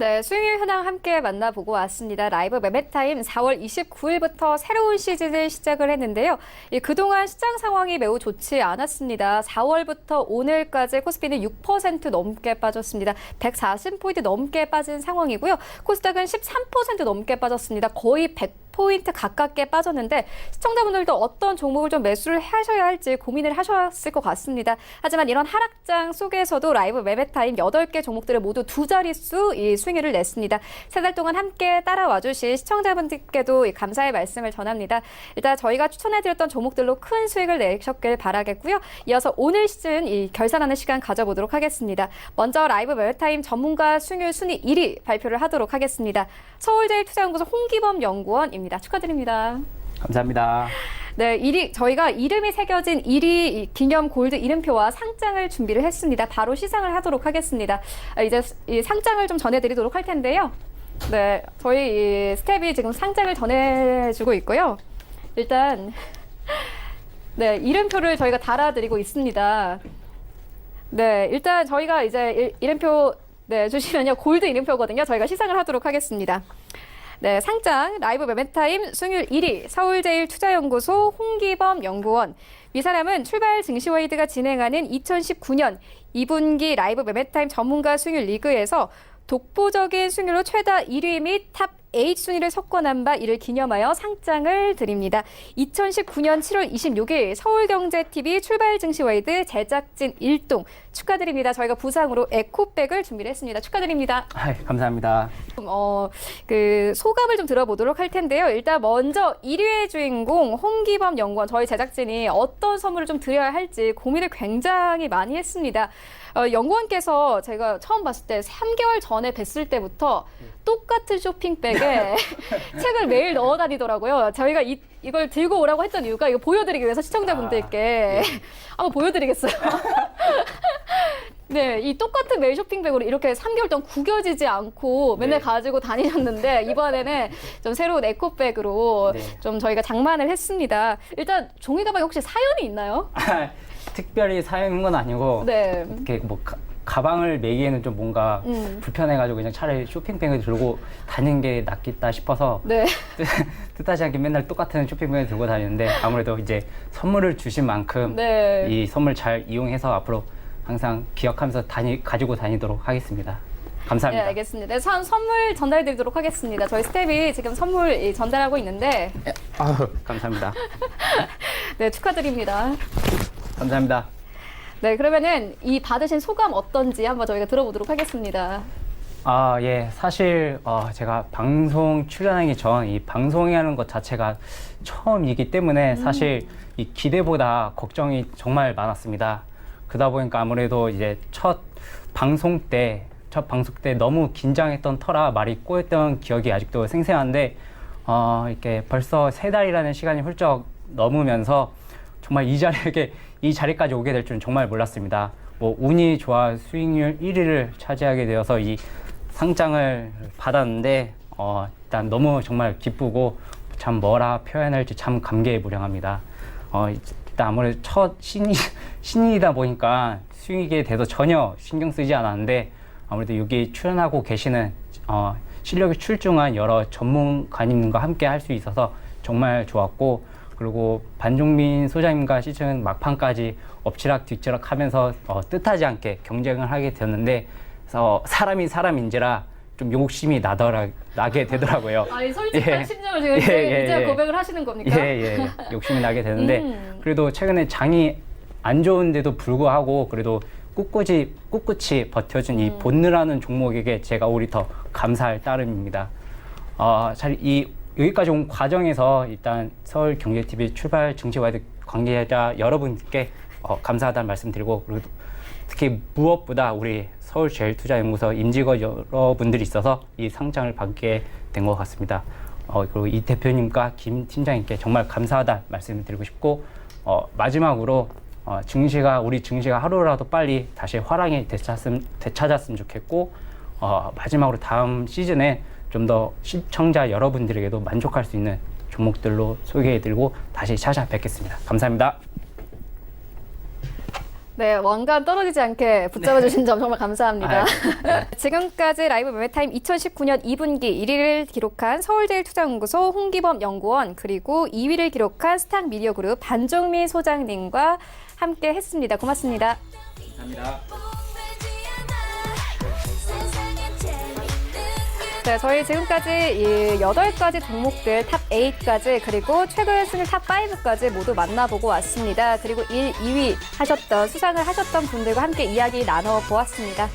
네, 수익률 현황 함께 만나보고 왔습니다. 라이브 매매타임 4월 29일부터 새로운 시즌을 시작을 했는데요. 이 그동안 시장 상황이 매우 좋지 않았습니다. 4월부터 오늘까지 코스피는 6% 넘게 빠졌습니다. 140포인트 넘게 빠진 상황이고요. 코스닥은 13% 넘게 빠졌습니다. 거의 100 포인트 가깝게 빠졌는데 시청자분들도 어떤 종목을 좀 매수를 하셔야 할지 고민을 하셨을 것 같습니다. 하지만 이런 하락장 속에서도 라이브 매매타임 8개 종목들을 모두 두 자릿수 이 수익률을 냈습니다. 세 달 동안 함께 따라와 주신 시청자분들께도 이 감사의 말씀을 전합니다. 일단 저희가 추천해드렸던 종목들로 큰 수익을 내셨길 바라겠고요. 이어서 오늘 시즌 이 결산하는 시간 가져보도록 하겠습니다. 먼저 라이브 매매타임 전문가 수익률 순위 1위 발표를 하도록 하겠습니다. 서울제일투자연구소 홍기범 연구원 입니다. 축하드립니다. 감사합니다. 네, 일이 저희가 이름이 새겨진 1위 기념 골드 이름표와 상장을 준비를 했습니다. 바로 시상을 하도록 하겠습니다. 아, 이제 이 상장을 좀 전해드리도록 할 텐데요. 네, 저희 이 스텝이 지금 상장을 전해주고 있고요. 일단 네 이름표를 저희가 달아드리고 있습니다. 네, 일단 저희가 이제 일- 이름표 네 주시면요 골드 이름표거든요. 저희가 시상을 하도록 하겠습니다. 네, 상장 라이브 매매타임 수익률 1위 서울제일투자연구소 홍기범 연구원. 이 사람은 출발 증시웨이드가 진행하는 2019년 2분기 라이브 매매타임 전문가 수익률 리그에서 독보적인 수익률로 최다 1위 및 탑 8 순위를 석권한 바 이를 기념하여 상장을 드립니다. 2019년 7월 26일 서울경제TV 출발 증시웨이드 제작진 일동 축하드립니다. 저희가 부상으로 에코백을 준비를 했습니다. 축하드립니다. 아, 감사합니다. 어, 그 소감을 좀 들어보도록 할 텐데요. 일단 먼저 1위의 주인공 홍기범 연구원 저희 제작진이 어떤 선물을 좀 드려야 할지 고민을 굉장히 많이 했습니다. 어, 연구원께서 제가 처음 봤을 때 3개월 전에 뵀을 때부터 똑같은 쇼핑백 에 책을 매일 넣어 다니더라고요. 저희가 이, 이걸 들고 오라고 했던 이유가 이거 보여드리기 위해서 시청자분들께 한번 보여드리겠어요. 네, 이 똑같은 메일 쇼핑백으로 이렇게 3개월 동안 구겨지지 않고 맨날 네. 가지고 다니셨는데 이번에는 좀 새로운 에코백으로 네. 좀 저희가 장만을 했습니다. 일단 종이 가방에 혹시 사연이 있나요? 특별히 사용한 건 아니고 네. 이렇게 뭐 가, 가방을 매기에는 좀 뭔가 음. 불편해가지고 그냥 차라리 쇼핑백을 들고 다니는 게 낫겠다 싶어서 네. 뜻, 뜻하지 않게 맨날 똑같은 쇼핑백을 들고 다니는데 아무래도 이제 선물을 주신 만큼 네. 이 선물 잘 이용해서 앞으로 항상 기억하면서 다니 가지고 다니도록 하겠습니다. 네, 감사합니다. 알겠습니다. 네, 선, 선물 전달해 드리도록 하겠습니다. 저희 스텝이 지금 선물 이, 전달하고 있는데 아유, 감사합니다. 네, 축하드립니다. 감사합니다. 네, 그러면은 이 받으신 소감 어떤지 한번 저희가 들어보도록 하겠습니다. 아, 예. 사실 어, 제가 방송 출연하기 전 이 방송이라는 것 자체가 처음이기 때문에 사실 이 기대보다 걱정이 정말 많았습니다. 그러다 보니까 아무래도 이제 첫 방송 때, 첫 방송 때 너무 긴장했던 터라 말이 꼬였던 기억이 아직도 생생한데, 어, 이렇게 벌써 세 달이라는 시간이 훌쩍 넘으면서 정말 이 자리에 이 자리까지 오게 될 줄은 정말 몰랐습니다. 뭐 운이 좋아 수익률 1위를 차지하게 되어서 이 상장을 받았는데 어, 일단 너무 정말 기쁘고 참 뭐라 표현할지 참 감개무량합니다. 어, 일단 아무래도 첫 신인, 신인이다 보니까 수익에 대해서 전혀 신경 쓰지 않았는데 아무래도 여기 출연하고 계시는 어, 실력이 출중한 여러 전문가님과 함께 할 수 있어서 정말 좋았고 그리고 반종민 소장님과 시즌 막판까지 엎치락 뒤치락 하면서 어, 뜻하지 않게 경쟁을 하게 되었는데 어, 사람이 사람인지라 좀 욕심이 나더라, 나게 되더라고요. 아니, 솔직한 예. 심정을 지금 예, 이제, 예, 이제 예. 고백을 하시는 겁니까? 예, 예, 욕심이 나게 되는데 음. 그래도 최근에 장이 안 좋은데도 불구하고 그래도 꿋꿋이 꿋꿋이 버텨준 음. 이 본느라는 종목에게 제가 오히 더 감사할 따름입니다. 어, 잘 이 여기까지 온 과정에서 일단 서울 경제TV 출발 증시와드 관계자 여러분께 어, 감사하다는 말씀드리고 그리고 특히 무엇보다 우리 서울제일투자연구소 임직원 여러분들이 있어서 이 상장을 받게 된 것 같습니다. 어, 그리고 이 대표님과 김 팀장님께 정말 감사하다 말씀을 드리고 싶고 어, 마지막으로 어, 증시가 우리 증시가 하루라도 빨리 다시 화랑이 되찾았으면, 되찾았으면 좋겠고 어, 마지막으로 다음 시즌에 좀 더 시청자 여러분들에게도 만족할 수 있는 종목들로 소개해드리고 다시 찾아뵙겠습니다. 감사합니다. 네, 왕관 떨어지지 않게 붙잡아 주신 점 정말 감사합니다. 아, 네. 지금까지 라이브 매매타임 2019년 2분기 1위를 기록한 서울제일투자연구소 홍기범 연구원 그리고 2위를 기록한 스탁 미디어 그룹 반종민 소장님과 함께 했습니다. 고맙습니다. 감사합니다. 네, 저희 지금까지 이 8가지 종목들 탑 8까지 그리고 최근 순위 탑 5까지 모두 만나보고 왔습니다. 그리고 1, 2위 하셨던 수상을 하셨던 분들과 함께 이야기 나눠 보았습니다.